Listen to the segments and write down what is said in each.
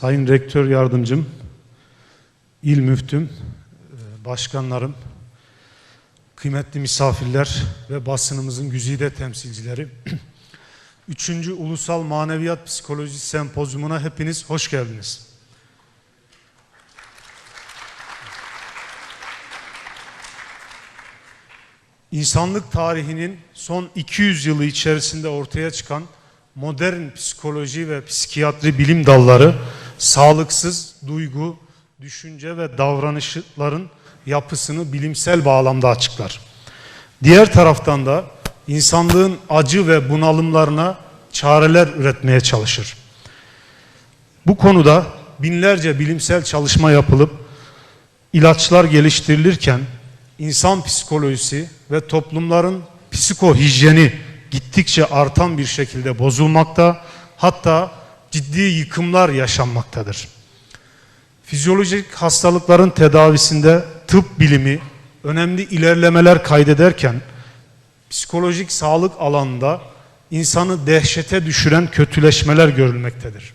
Sayın Rektör Yardımcım, İl Müftüm, e, Başkanlarım, kıymetli misafirler ve basınımızın güzide temsilcileri. Üçüncü Ulusal Maneviyat Psikolojisi Sempozyumuna hepiniz hoş geldiniz. İnsanlık tarihinin son 200 yılı içerisinde ortaya çıkan modern psikoloji ve psikiyatri bilim dalları sağlıksız duygu, düşünce ve davranışların yapısını bilimsel bağlamda açıklar. Diğer taraftan da insanlığın acı ve bunalımlarına çareler üretmeye çalışır. Bu konuda binlerce bilimsel çalışma yapılıp ilaçlar geliştirilirken insan psikolojisi ve toplumların psikohijyeni gittikçe artan bir şekilde bozulmakta hatta ciddi yıkımlar yaşanmaktadır. Fizyolojik hastalıkların tedavisinde tıp bilimi önemli ilerlemeler kaydederken psikolojik sağlık alanında insanı dehşete düşüren kötüleşmeler görülmektedir.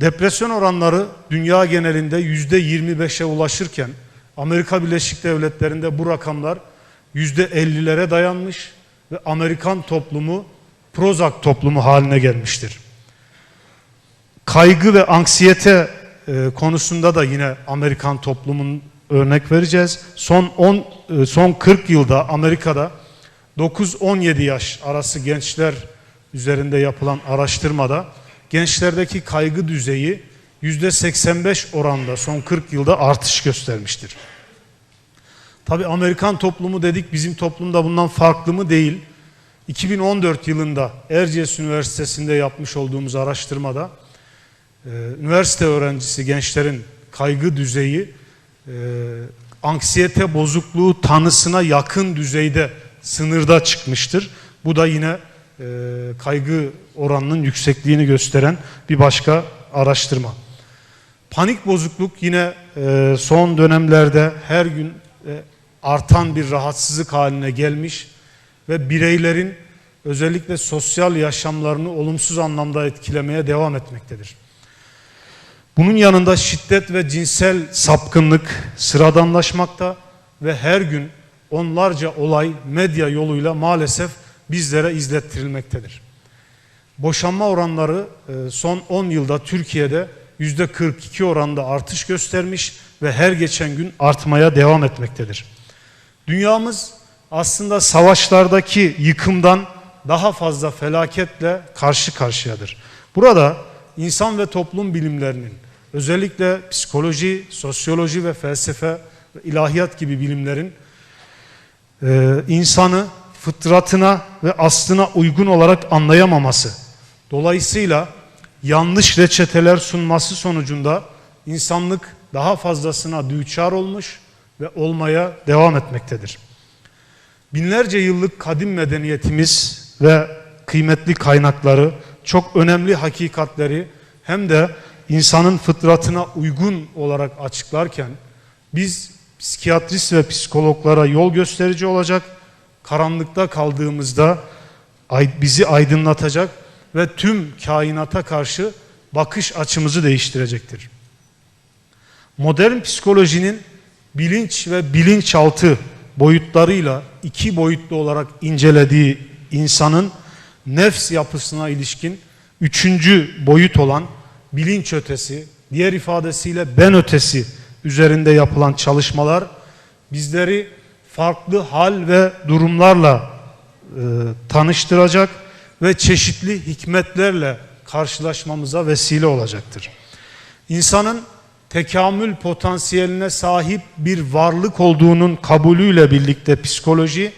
Depresyon oranları dünya genelinde yüzde 25'e ulaşırken Amerika Birleşik Devletleri'nde bu rakamlar yüzde 50'lere dayanmış ve Amerikan toplumu Prozac toplumu haline gelmiştir. Kaygı ve anksiyete e, konusunda da yine Amerikan toplumun örnek vereceğiz. Son 10 e, son 40 yılda Amerika'da 9-17 yaş arası gençler üzerinde yapılan araştırmada gençlerdeki kaygı düzeyi %85 oranda son 40 yılda artış göstermiştir. Tabi Amerikan toplumu dedik bizim toplumda bundan farklı mı değil. 2014 yılında Erciyes Üniversitesi'nde yapmış olduğumuz araştırmada üniversite öğrencisi gençlerin kaygı düzeyi e, anksiyete bozukluğu tanısına yakın düzeyde sınırda çıkmıştır. Bu da yine e, kaygı oranının yüksekliğini gösteren bir başka araştırma. Panik bozukluk yine e, son dönemlerde her gün e, artan bir rahatsızlık haline gelmiş ve bireylerin özellikle sosyal yaşamlarını olumsuz anlamda etkilemeye devam etmektedir. Bunun yanında şiddet ve cinsel sapkınlık sıradanlaşmakta ve her gün onlarca olay medya yoluyla maalesef bizlere izlettirilmektedir. Boşanma oranları e, son 10 yılda Türkiye'de %42 oranda artış göstermiş ve her geçen gün artmaya devam etmektedir. Dünyamız aslında savaşlardaki yıkımdan daha fazla felaketle karşı karşıyadır. Burada insan ve toplum bilimlerinin özellikle psikoloji, sosyoloji ve felsefe ilahiyat gibi bilimlerin e, insanı fıtratına ve aslına uygun olarak anlayamaması, dolayısıyla yanlış reçeteler sunması sonucunda insanlık daha fazlasına düçar olmuş ve olmaya devam etmektedir. Binlerce yıllık kadim medeniyetimiz ve kıymetli kaynakları, çok önemli hakikatleri hem de insanın fıtratına uygun olarak açıklarken biz psikiyatrist ve psikologlara yol gösterici olacak, karanlıkta kaldığımızda bizi aydınlatacak ve tüm kainata karşı bakış açımızı değiştirecektir. Modern psikolojinin bilinç ve bilinçaltı boyutlarıyla iki boyutlu olarak incelediği insanın nefs yapısına ilişkin üçüncü boyut olan bilinç ötesi, diğer ifadesiyle ben ötesi üzerinde yapılan çalışmalar bizleri farklı hal ve durumlarla e, tanıştıracak ve çeşitli hikmetlerle karşılaşmamıza vesile olacaktır. İnsanın tekamül potansiyeline sahip bir varlık olduğunun kabulüyle birlikte psikoloji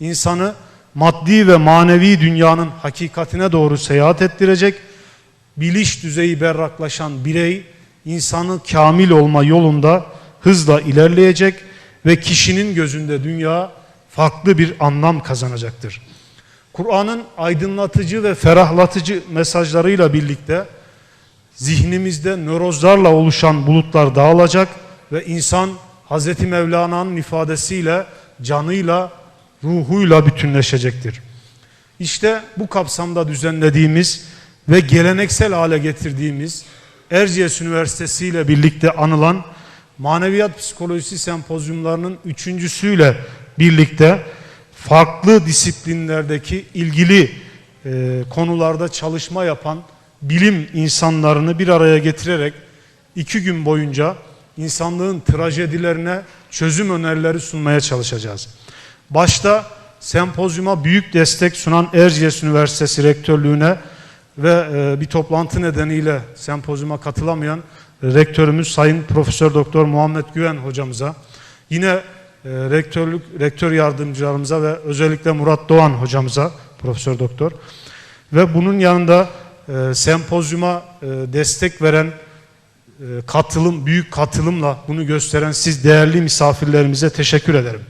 insanı maddi ve manevi dünyanın hakikatine doğru seyahat ettirecek. Biliş düzeyi berraklaşan birey insanı kamil olma yolunda hızla ilerleyecek ve kişinin gözünde dünya farklı bir anlam kazanacaktır. Kur'an'ın aydınlatıcı ve ferahlatıcı mesajlarıyla birlikte zihnimizde nörozlarla oluşan bulutlar dağılacak ve insan Hz. Mevlana'nın ifadesiyle canıyla, ruhuyla bütünleşecektir. İşte bu kapsamda düzenlediğimiz ve geleneksel hale getirdiğimiz Erciyes Üniversitesi ile birlikte anılan Maneviyat Psikolojisi Sempozyumlarının üçüncüsüyle birlikte farklı disiplinlerdeki ilgili e, konularda çalışma yapan bilim insanlarını bir araya getirerek iki gün boyunca insanlığın trajedilerine çözüm önerileri sunmaya çalışacağız. Başta sempozyuma büyük destek sunan Erciyes Üniversitesi Rektörlüğüne ve e, bir toplantı nedeniyle sempozyuma katılamayan e, rektörümüz Sayın Profesör Doktor Muhammed Güven hocamıza, yine e, rektörlük rektör yardımcılarımıza ve özellikle Murat Doğan hocamıza, Profesör Doktor ve bunun yanında sempozyuma destek veren katılım, büyük katılımla bunu gösteren siz değerli misafirlerimize teşekkür ederim.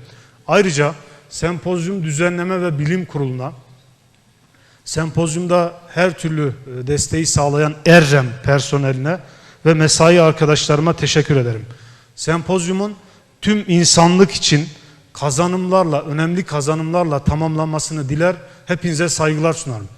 Ayrıca sempozyum düzenleme ve bilim kuruluna, sempozyumda her türlü e, desteği sağlayan ERREM personeline ve mesai arkadaşlarıma teşekkür ederim. Sempozyumun tüm insanlık için kazanımlarla, önemli kazanımlarla tamamlanmasını diler, hepinize saygılar sunarım.